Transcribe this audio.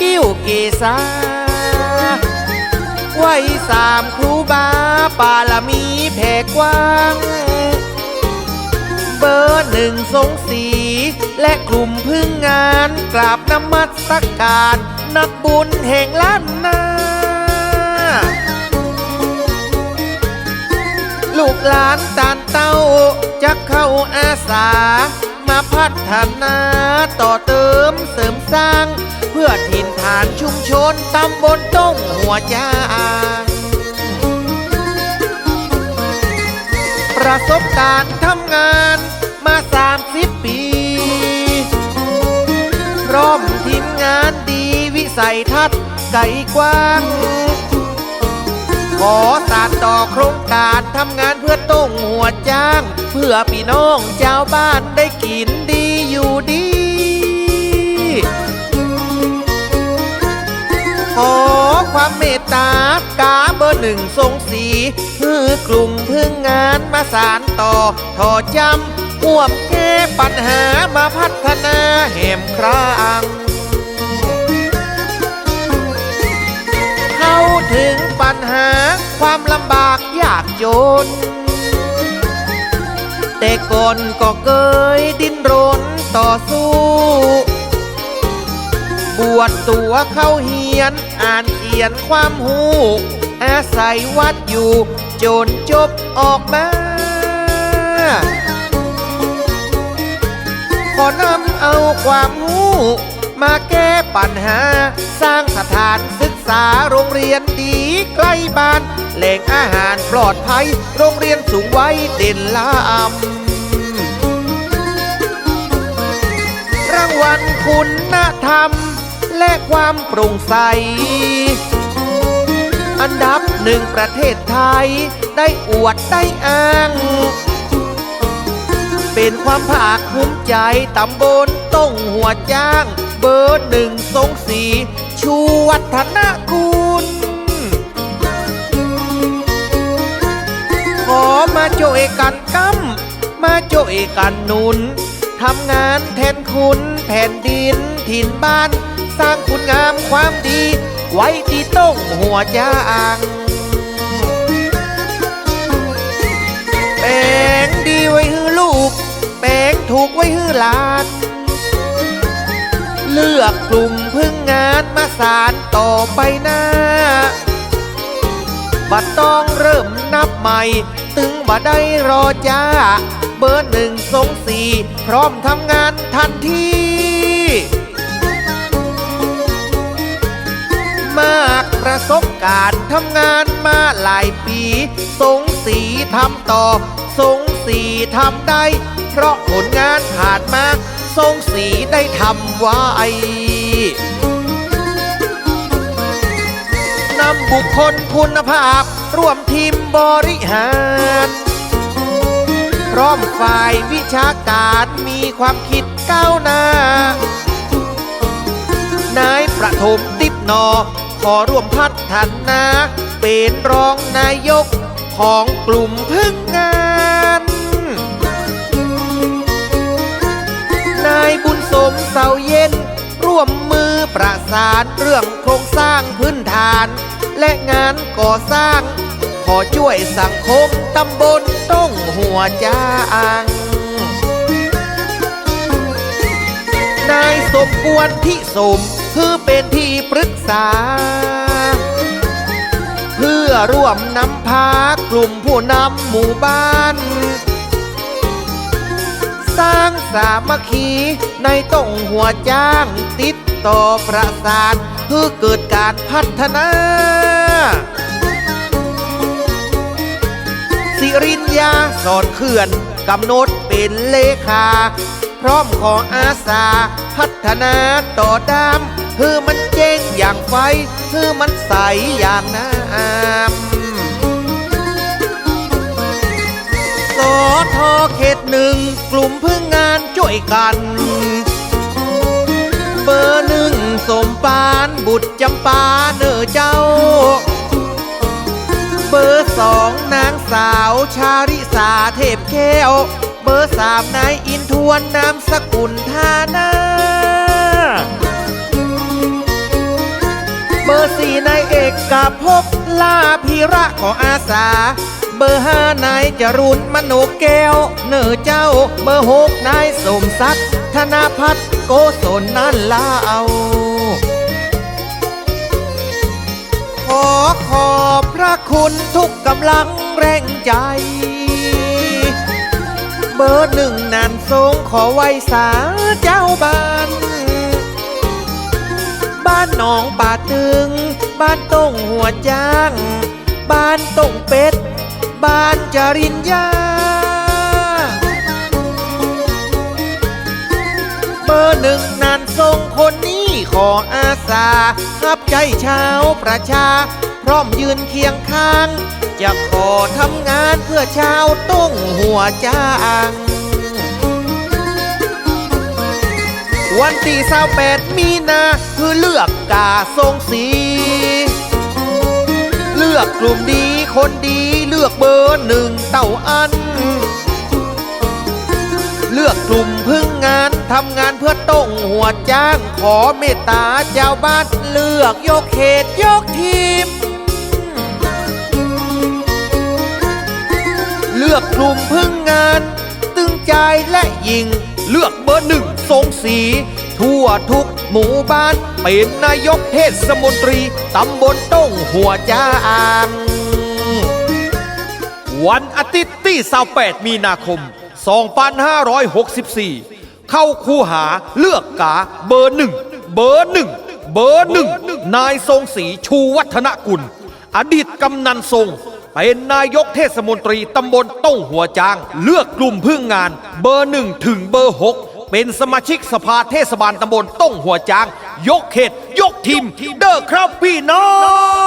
กิ้วเกษาไว้สามครูบาปาลมีแผ่กว้าง เบอร์หนึ่งทรงสี และกลุ่มพึ่งงานกราบนมัสการ นักบุญแห่งล้านนาลูกหลานตานเต้าจะเข้าอาสา มาพัฒนาต่อเติมเสริมสร้าง พื่อถิ่นฐานชุมชนตำบลต้งหัวจางประสบการณ์ทำงานมา30ปี พร้อมทีมงานดีวิสัยทัศน์ไกลกว้าง ขอสานต่อโครงการทำงานเพื่อต้งหัวจ้าง เพื่อพี่น้องชาวบ้านได้กินดีอยู่ดี ขอความเมตตากาเบอร์หนึ่งทรงสีคือกลุ่มพึ่งงานมาสารต่อทอจำห่วมแก้ปัญหามาพัฒนาแห่มครางเข้าถึงปัญหาความลำบากยากจน แต่ก่อนก็เกยดิ้นรนต่อสู้ วชตัวเข้าเฮียน อ่านเขียนความหูอาศัยวัดอยู่ จนจบออกมาขอนำเอาความหูมาแก้ปัญหา สร้างสถานศึกษาโรงเรียนดีใกล้บ้าน แหล่งอาหารปลอดภัย โรงเรียนสูงไว้เด่นลำรางวัลคุณธรรม และความโปร่งใส อันดับหนึ่งประเทศไทยได้อวดได้อ้าง เป็นความภาคภูมิใจตำบลต้องหัวจ้าง เบอร์หนึ่งทรงสี ชูวัฒนกุลขอมาโจเอกันกั้มมาโจเอกันนุนทำงานแทนคุณแผ่นดิน ถิ่นบ้าน สร้างคุณงามความดี ไว้ที่ต้องหัวจ้างแปลงดีไว้ฮือลูก แปลงถูกไว้ฮือหลาน เลือกกลุ่มพึ่งงานมาสารต่อไปหน้าบัดต้องเริ่มนับใหม่ ตึงบ่ได้รอจ้า เบอร์หนึ่งทรงสีพร้อมทำงานทันทีากประสบการณ์ทำงานมาหลายปี สงสีทำต่อ สงสีทำได้ เพราะผลงานผ่านมา สงสีได้ทำไว้นำบุคคลคุณภาพ ร่วมทีมบริหารพร้อมฝ่ายวิชาการมีความคิดก้าวหน้านายประถมติบนอ ขอร่วมพัฒนา เป็นรองนายกของกลุ่มพึ่งงาน นายบุญสมเสาเย็น ร่วมมือประสานเรื่องโครงสร้างพื้นฐาน และงานก่อสร้าง ขอช่วยสังคมตำบลต้องหัวจ้างนายสมควรที่สม คือเป็นที่ปรึกษา เพื่อร่วมนำพากลุ่มผู้นำหมู่บ้าน สร้างสามัคคีในต้องหัวจ้างติดต่อประสานเพื่อเกิดการพัฒนาสิรินยาสอนเขื่อนกำหนดเป็นเลขา พร้อมขออาสา พัฒนาต่อดามฮือมันเจ้งอย่างไฟฮือมันใสอย่างน้ำสอทอเขตหนึ่ง กลุ่มพึ่งงานช่วยกัน เบอร์หนึ่งสมปานบุตรจำปาเนอเจ้า เบอร์สองนางสาวชาริสาเทพแก้ว เบอร์สามนายอิน ทวนนามสกุลธานาร์สี่นายเอกกาพบลาพีระขออาสา เบอร์ห้านายจรุนมโนแก้ว เนอเจ้า เบอร์หกนายสมศักดิ์ธนาพัฒน์โกศลนั่นลาเอาขอขอบพระคุณทุกกำลังแรงใจ เบอร์หนึ่งนันทรงขอไว้สาเจ้าบ้าน บ้านหนองป่าตึง บ้านต้งหัวจ้าง บ้านต้งเป็ด บ้านจริญญาเบอร์หนึ่งนานทรงคนนี้ขออาสาหับใจชาวประชา พร้อมยืนเคียงข้าง จะขอทำงานเพื่อชาวต้งหัวจ้างวันที่สาแปดมีนาคือเลือกกาทรงสี เลือกกลุ่มดีคนดีเลือกเบอร์หนึ่งเต่าอัน เลือกกลุ่มพึ่งงานทำงานเพื่อต้งหัวจ้างขอเมตตาเจ้าบ้านเลือกยกเขตยกที มเลือกกลุ่มพึ่งงาน ตึงใจและยิง เลือกเบอร์หนึ่งทรงสี ทั่วทุกหมู่บ้าน เป็นนายกเทศมนตรี ตำบลต้งหัวจ้างวันอาทิตย์ที่28มีนาคม 2564 เข้าคูหาเลือกกาเบอร์หนึ่งเบอร์หนึ่งเบอร์หนึ่งนายทรงศรีชูวัฒนกุล อดีตกำนันทรง เป็นนายกเทศมนตรีตำบลต้งหัวจาง เลือกกลุ่มพึ่งงาน เบอร์หนึ่งถึงเบอร์หกเป็นสมาชิกสภาเทศบาลตำบลต้งหัวจาง ยกเขต ยกทีม เด้อครับพี่น้อง